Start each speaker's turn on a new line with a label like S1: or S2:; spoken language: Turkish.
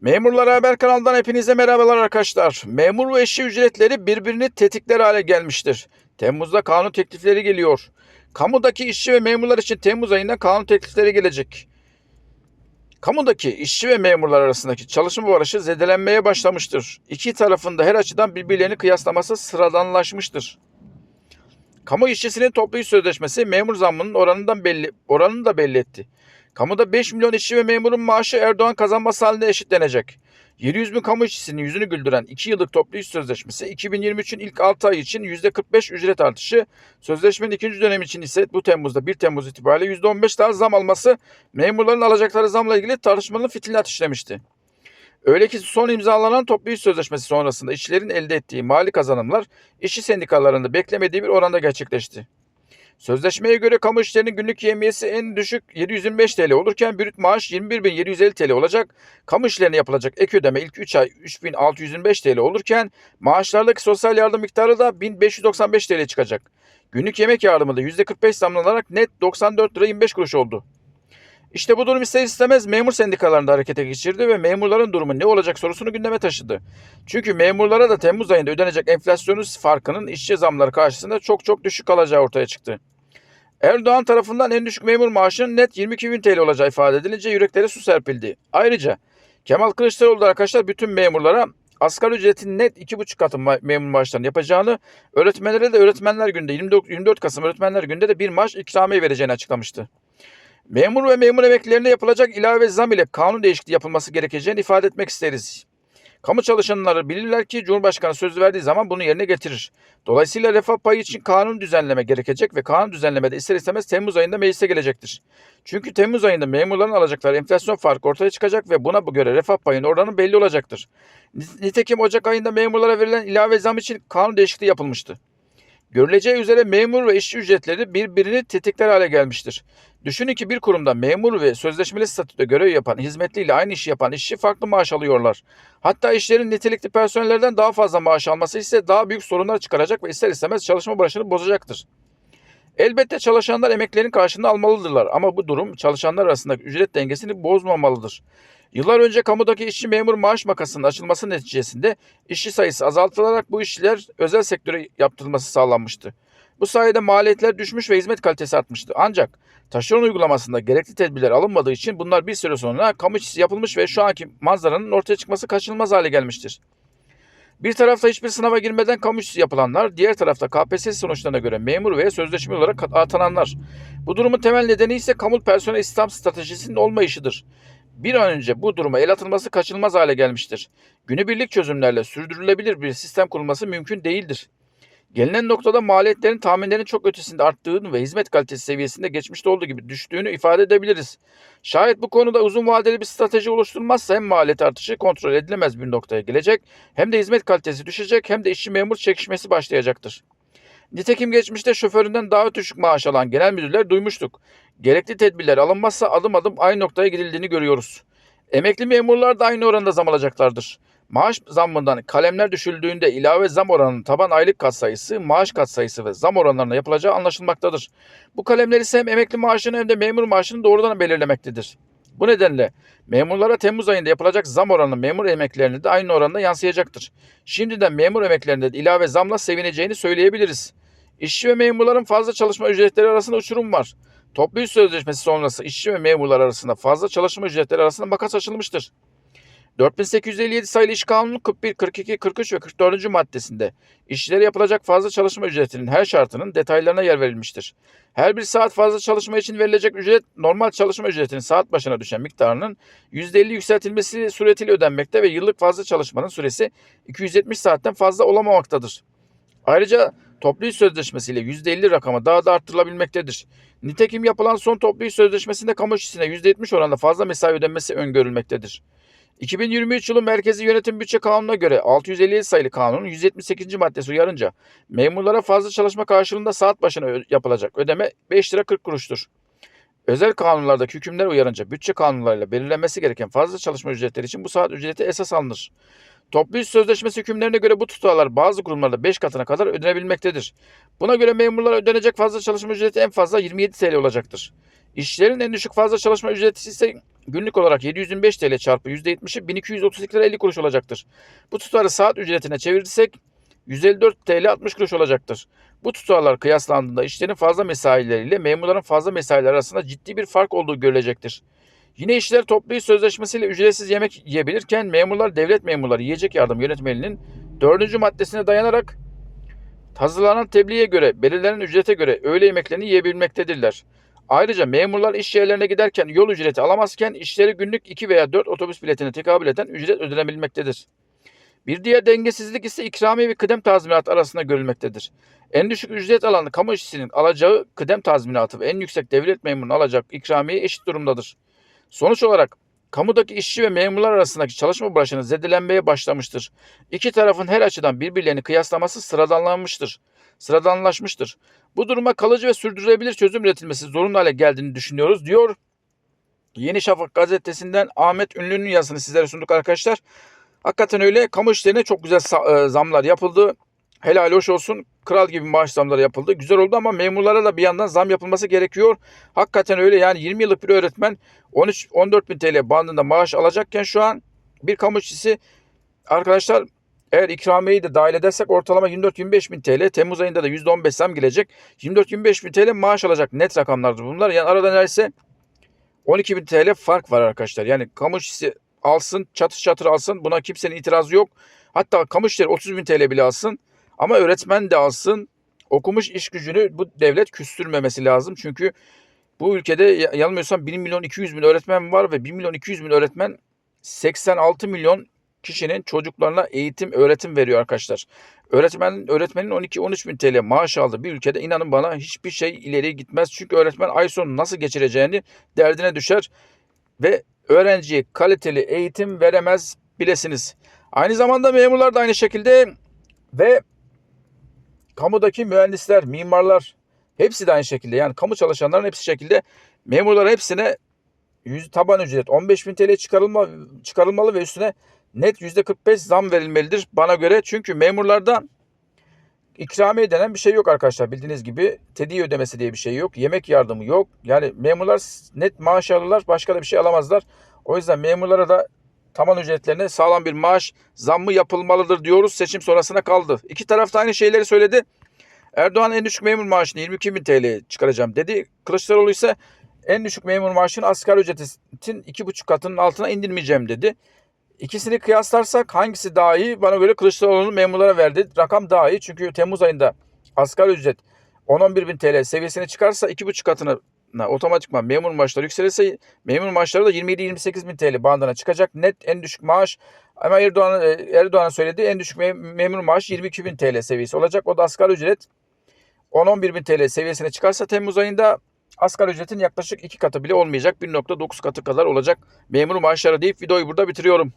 S1: Memurlar Haber kanalından hepinize merhabalar arkadaşlar. Memur ve işçi ücretleri birbirini tetikler hale gelmiştir. Temmuz'da kanun teklifleri geliyor. Kamudaki işçi ve memurlar için Temmuz ayında kanun teklifleri gelecek. Kamudaki işçi ve memurlar arasındaki çalışma barışı zedelenmeye başlamıştır. İki tarafında her açıdan birbirlerini kıyaslaması sıradanlaşmıştır. Kamu işçisinin toplu iş sözleşmesi memur zammının oranından belli, oranını da belli etti. Kamuda 5 milyon işçi ve memurun maaşı Erdoğan kazanması halinde eşitlenecek. 700 bin kamu işçisinin yüzünü güldüren 2 yıllık toplu iş sözleşmesi 2023'ün ilk 6 ay için %45 ücret artışı, sözleşmenin ikinci dönemi için ise bu Temmuz'da 1 Temmuz itibariyle %15 daha zam alması memurların alacakları zamla ilgili tartışmanın fitilini ateşlemişti. Öyle ki son imzalanan toplu iş sözleşmesi sonrasında işçilerin elde ettiği mali kazanımlar işçi sendikalarında beklemediği bir oranda gerçekleşti. Sözleşmeye göre kamu işçilerinin günlük yemiyesi en düşük 725 TL olurken brüt maaş 21.750 TL olacak. Kamu işçilerine yapılacak ek ödeme ilk 3 ay 3625 TL olurken maaşlardaki sosyal yardım miktarı da 1595 TL çıkacak. Günlük yemek yardımı da %45 zamlanarak net 94 lira 25 kuruş oldu. İşte bu durum ister istemez memur sendikalarında harekete geçirdi ve memurların durumu ne olacak sorusunu gündeme taşıdı. Çünkü memurlara da Temmuz ayında ödenecek enflasyonun farkının işçi zamları karşısında çok çok düşük kalacağı ortaya çıktı. Erdoğan tarafından en düşük memur maaşının net 22 bin TL olacağı ifade edilince yüreklere su serpildi. Ayrıca Kemal Kılıçdaroğlu da arkadaşlar bütün memurlara asgari ücretin net 2,5 katı memur maaşlarını yapacağını, öğretmenlere de öğretmenler günde 24, 24 Kasım öğretmenler günde de bir maaş ikramiye vereceğini açıklamıştı. Memur ve memur emeklilerine yapılacak ilave zam ile kanun değişikliği yapılması gerekeceğini ifade etmek isteriz. Kamu çalışanları bilirler ki Cumhurbaşkanı söz verdiği zaman bunu yerine getirir. Dolayısıyla refah payı için kanun düzenleme gerekecek ve kanun düzenlemede ister istemez Temmuz ayında meclise gelecektir. Çünkü Temmuz ayında memurların alacakları enflasyon farkı ortaya çıkacak ve buna göre refah payının oranı belli olacaktır. Nitekim Ocak ayında memurlara verilen ilave zam için kanun değişikliği yapılmıştı. Görüleceği üzere memur ve işçi ücretleri birbirini tetikler hale gelmiştir. Düşünün ki bir kurumda memur ve sözleşmeli statüde görev yapan, hizmetliyle aynı işi yapan işçi farklı maaş alıyorlar. Hatta işlerin nitelikli personellerden daha fazla maaş alması ise daha büyük sorunlar çıkaracak ve ister istemez çalışma barışını bozacaktır. Elbette çalışanlar emeklerin karşılığını almalıdırlar ama bu durum çalışanlar arasındaki ücret dengesini bozmamalıdır. Yıllar önce kamudaki işçi memur maaş makasının açılması neticesinde işçi sayısı azaltılarak bu işçiler özel sektöre yaptırılması sağlanmıştı. Bu sayede maliyetler düşmüş ve hizmet kalitesi artmıştı. Ancak taşeron uygulamasında gerekli tedbirler alınmadığı için bunlar bir süre sonra kamu işçisi yapılmış ve şu anki manzaranın ortaya çıkması kaçınılmaz hale gelmiştir. Bir tarafta hiçbir sınava girmeden kamu işçisi yapılanlar, diğer tarafta KPSS sonuçlarına göre memur veya sözleşmeli olarak atananlar. Bu durumun temel nedeni ise kamu personel istihdam stratejisinin olmayışıdır. Bir an önce bu duruma el atılması kaçınılmaz hale gelmiştir. Günübirlik çözümlerle sürdürülebilir bir sistem kurulması mümkün değildir. Gelinen noktada maliyetlerin tahminlerin çok ötesinde arttığını ve hizmet kalitesi seviyesinde geçmişte olduğu gibi düştüğünü ifade edebiliriz. Şayet bu konuda uzun vadeli bir strateji oluşturulmazsa hem maliyet artışı kontrol edilemez bir noktaya gelecek, hem de hizmet kalitesi düşecek, hem de işçi memur çekişmesi başlayacaktır. Nitekim geçmişte şoföründen daha düşük maaş alan genel müdürler duymuştuk. Gerekli tedbirler alınmazsa adım adım aynı noktaya gidildiğini görüyoruz. Emekli memurlar da aynı oranda zam alacaklardır. Maaş zammından kalemler düşüldüğünde ilave zam oranının taban aylık katsayısı, maaş katsayısı ve zam oranlarına yapılacağı anlaşılmaktadır. Bu kalemler ise hem emekli maaşını hem de memur maaşını doğrudan belirlemektedir. Bu nedenle memurlara Temmuz ayında yapılacak zam oranı memur emeklilerine de aynı oranda yansıyacaktır. Şimdiden memur emeklilerinde de ilave zamla sevineceğini söyleyebiliriz. İşçi ve memurların fazla çalışma ücretleri arasında uçurum var. Toplu iş sözleşmesi sonrası işçi ve memurlar arasında fazla çalışma ücretleri arasında makas açılmıştır. 4857 sayılı İş Kanunu 41, 42, 43 ve 44. maddesinde işçilere yapılacak fazla çalışma ücretinin her şartının detaylarına yer verilmiştir. Her bir saat fazla çalışma için verilecek ücret normal çalışma ücretinin saat başına düşen miktarının %50 yükseltilmesi suretiyle ödenmekte ve yıllık fazla çalışmanın süresi 270 saatten fazla olamamaktadır. Ayrıca toplu iş sözleşmesiyle %50 rakama daha da arttırılabilmektedir. Nitekim yapılan son toplu iş sözleşmesinde kamu işçisine %70 oranında fazla mesai ödenmesi öngörülmektedir. 2023 yılı Merkezi Yönetim Bütçe Kanunu'na göre 657 sayılı kanunun 178. maddesi uyarınca memurlara fazla çalışma karşılığında saat başına yapılacak ödeme 5 lira 40 kuruştur. Özel kanunlardaki hükümler uyarınca bütçe kanunlarıyla belirlenmesi gereken fazla çalışma ücretleri için bu saat ücreti esas alınır. Toplu iş sözleşmesi hükümlerine göre bu tutarlar bazı kurumlarda 5 katına kadar ödenebilmektedir. Buna göre memurlara ödenecek fazla çalışma ücreti en fazla 27 TL olacaktır. İşçilerin en düşük fazla çalışma ücreti ise günlük olarak 725 TL çarpı %70'i 1232 lira 50 kuruş olacaktır. Bu tutarı saat ücretine çevirirsek 154 TL 60 kuruş olacaktır. Bu tutarlar kıyaslandığında işçilerin fazla mesaileriyle memurların fazla mesaileri arasında ciddi bir fark olduğu görülecektir. Yine işçiler toplu sözleşmesiyle ücretsiz yemek yiyebilirken memurlar devlet memurları yiyecek yardım yönetmeliğinin 4. maddesine dayanarak hazırlanan tebliğe göre belirlenen ücrete göre öğle yemeklerini yiyebilmektedirler. Ayrıca memurlar iş yerlerine giderken yol ücreti alamazken işleri günlük 2 veya 4 otobüs biletine tekabül eden ücret ödenebilmektedir. Bir diğer dengesizlik ise ikramiye ve kıdem tazminatı arasında görülmektedir. En düşük ücret alan kamu işçisinin alacağı kıdem tazminatı ve en yüksek devlet memurunun alacağı ikramiye eşit durumdadır. Sonuç olarak kamudaki işçi ve memurlar arasındaki çalışma branşının zedelenmeye başlamıştır. İki tarafın her açıdan birbirlerini kıyaslaması sıradanlanmıştır. Sıradanlaşmıştır. Bu duruma kalıcı ve sürdürülebilir çözüm üretilmesi zorunlu hale geldiğini düşünüyoruz diyor. Yeni Şafak gazetesinden Ahmet Ünlü'nün yazısını sizlere sunduk arkadaşlar. Hakikaten öyle kamu işlerine çok güzel e, zamlar yapıldı. Helal hoş olsun. Kral gibi maaş zamları yapıldı. Güzel oldu ama memurlara da bir yandan zam yapılması gerekiyor. Hakikaten öyle yani 20 yıllık bir öğretmen 13 14 bin TL bandında maaş alacakken şu an bir kamu işçisi arkadaşlar eğer ikramiyeyi de dahil edersek ortalama 24-25 bin TL. Temmuz ayında da %15 zam gelecek. 24-25 bin TL maaş alacak net rakamlardır bunlar. Yani arada neredeyse 12 bin TL fark var arkadaşlar. Yani kamu işçisi alsın çatır çatır alsın buna kimsenin itirazı yok. Hatta kamu işleri 30 bin TL bile alsın. Ama öğretmen de alsın. Okumuş iş gücünü bu devlet küstürmemesi lazım. Çünkü bu ülkede ya- yanılmıyorsam 1 milyon 200 bin öğretmen var ve 1 milyon 200 bin öğretmen 86 milyon kişinin çocuklarına eğitim, öğretim veriyor arkadaşlar. Öğretmen öğretmenin 12-13 bin TL maaş aldığı bir ülkede inanın bana hiçbir şey ileri gitmez. Çünkü öğretmen ay sonu nasıl geçireceğini derdine düşer ve öğrenciye kaliteli eğitim veremez bilesiniz. Aynı zamanda memurlar da aynı şekilde ve kamudaki mühendisler, mimarlar hepsi de aynı şekilde. Yani kamu çalışanların hepsi şekilde memurlar hepsine yüz taban ücret 15 bin TL çıkarılma, çıkarılmalı ve üstüne net %45 zam verilmelidir bana göre. Çünkü memurlarda ikramiye denen bir şey yok arkadaşlar. Bildiğiniz gibi tedi ödemesi diye bir şey yok. Yemek yardımı yok. Yani memurlar net maaş alırlar. Başka da bir şey alamazlar. O yüzden memurlara da taban ücretlerine sağlam bir maaş zammı yapılmalıdır diyoruz. Seçim sonrasına kaldı. İki taraf da aynı şeyleri söyledi. Erdoğan en düşük memur maaşını 22 bin TL çıkaracağım dedi. Kılıçdaroğlu ise en düşük memur maaşını asgari ücretin iki buçuk katının altına indirmeyeceğim dedi. İkisini kıyaslarsak hangisi daha iyi? Bana göre Kılıçdaroğlu'nun memurlara verdiği rakam daha iyi. Çünkü Temmuz ayında asgari ücret 10-11 bin TL seviyesine çıkarsa iki buçuk katına otomatikman memur maaşları yükselirse memur maaşları da 27-28 bin TL bandına çıkacak. Net en düşük maaş ama Erdoğan Erdoğan'ın söylediği en düşük mem- memur maaşı 22 bin TL seviyesi olacak. O da asgari ücret 10-11 bin TL seviyesine çıkarsa Temmuz ayında asgari ücretin yaklaşık iki katı bile olmayacak. 1.9 katı kadar olacak memur maaşları deyip videoyu burada bitiriyorum.